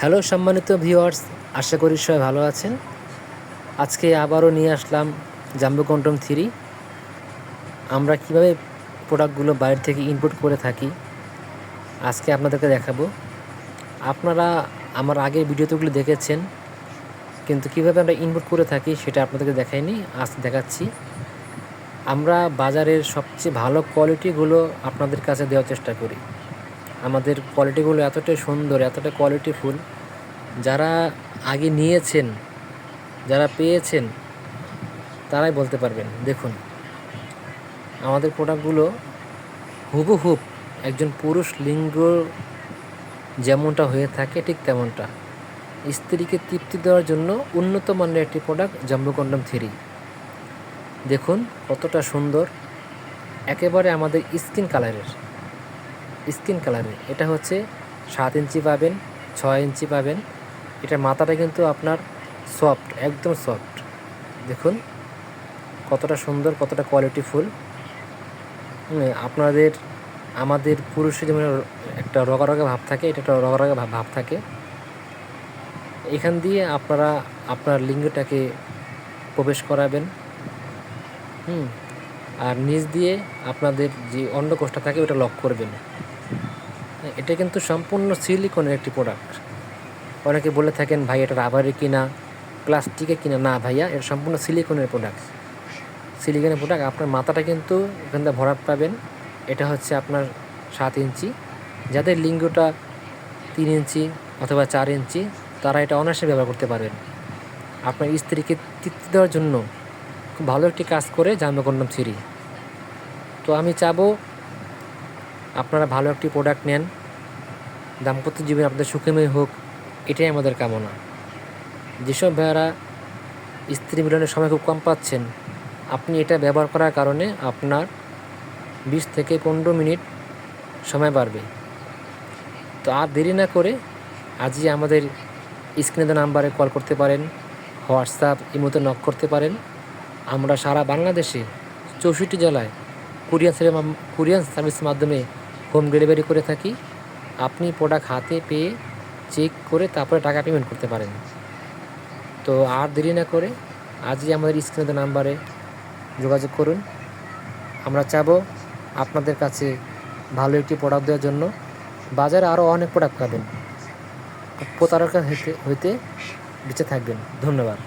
Hello সম্মানিত viewers, আশা করি সবাই ভালো আছেন। আজকে আবারও নিয়ে আসলাম জাম্বো কন্টম থ্রি। আমরা কীভাবে প্রোডাক্টগুলো বাইরে থেকে ইনপুট করে থাকি, আজকে আপনাদেরকে দেখাবো। আপনারা আমার আগের ভিডিওতেগুলো দেখেছেন, কিন্তু কীভাবে আমরা ইনপুট করে থাকি সেটা আপনাদেরকে দেখাইনি, আজ দেখাচ্ছি। আমরা বাজারের সবচেয়ে ভালো কোয়ালিটিগুলো আপনাদের কাছে দেওয়ার চেষ্টা করি। আমাদের কোয়ালিটিগুলো এতটাই সুন্দর এতটা কোয়ালিটিফুল যারা আগে নিয়েছেন, যারা পেয়েছেন, তারাই বলতে পারবেন। দেখুন, আমাদের প্রোডাক্টগুলো হুবহুব একজন পুরুষ লিঙ্গ যেমনটা হয়ে থাকে ঠিক তেমনটা। স্ত্রীকে তৃপ্তি দেওয়ার জন্য উন্নত মানের একটি প্রোডাক্ট জাম্বু কন্ডম থ্রি। দেখুন কতটা সুন্দর, একেবারে আমাদের স্কিন কালারের স্কিন কালারের। এটা হচ্ছে সাত ইঞ্চি পাবেন, ছয় ইঞ্চি পাবেন। এটার মাথাটা কিন্তু আপনার সফট, একদম সফট। দেখুন, কতটা সুন্দর, কতটা কোয়ালিটি কোয়ালিটিফুল আপনাদের, আমাদের পুরুষের যেমন একটা রগা রগা ভাব থাকে, এটা একটা রগা রগা ভাব ভাব থাকে। এখান দিয়ে আপনারা আপনার লিঙ্গটাকে প্রবেশ করাবেন। হুম, আর নিচ দিয়ে আপনাদের যে অন্ডকোষটা থাকে, ওটা লক করবেন। এটা কিন্তু সম্পূর্ণ সিলিকনের একটি প্রোডাক্ট অনেকে বলে থাকেন, ভাই এটা রাবারের কিনা? প্লাস্টিকের কিনা? না, ভাইয়া, এটা সম্পূর্ণ সিলিকনের প্রোডাক্ট সিলিকনের প্রোডাক্ট আপনার মাথাটা কিন্তু এখান থেকে ভরাট পাবেন। এটা হচ্ছে আপনার সাত ইঞ্চি। যাদের লিঙ্গটা তিন ইঞ্চি অথবা চার ইঞ্চি, তারা এটা অনায়াসে ব্যবহার করতে পারবেন। আপনার স্ত্রীকে তৃপ্তি দেওয়ার জন্য খুব ভালো একটি কাজ করে জামা থ্রি তো আমি চাবো আপনারা ভালো একটি প্রোডাক্ট নেন। দাম্পত্য জীবনে আপনাদের সুখময় হোক, এটাই আমাদের কামনা। যেসব ভাইয়ারা স্ত্রী মিলনের সময় খুব কম পাচ্ছেন, আপনি এটা ব্যবহার করার কারণে আপনার বিশ থেকে পনেরো মিনিট সময় বাড়বে। তো আর দেরি না করে আজই আমাদের স্ক্রিনে নাম্বারে কল করতে পারেন, হোয়াটসঅ্যাপ ইমোতে নক করতে পারেন। আমরা সারা বাংলাদেশে চৌষট্টি জেলায় কুরিয়ান কুরিয়ান সার্ভিসের মাধ্যমে হোম ডেলিভারি করে থাকি। আপনি প্রোডাক্ট হাতে পেয়ে চেক করে তারপরে টাকা পেমেন্ট করতে পারেন। তো আর দেরি না করে আজই আমাদের স্ক্রিনে নাম্বারে যোগাযোগ করুন। আমরা চাবো আপনাদের কাছে ভালো একটি প্রোডাক্ট দেওয়ার জন্য। বাজারে আরও অনেক প্রোডাক্ট পাবেন। প্রতারকা হইতে হইতে বেঁচে থাকবেন। ধন্যবাদ।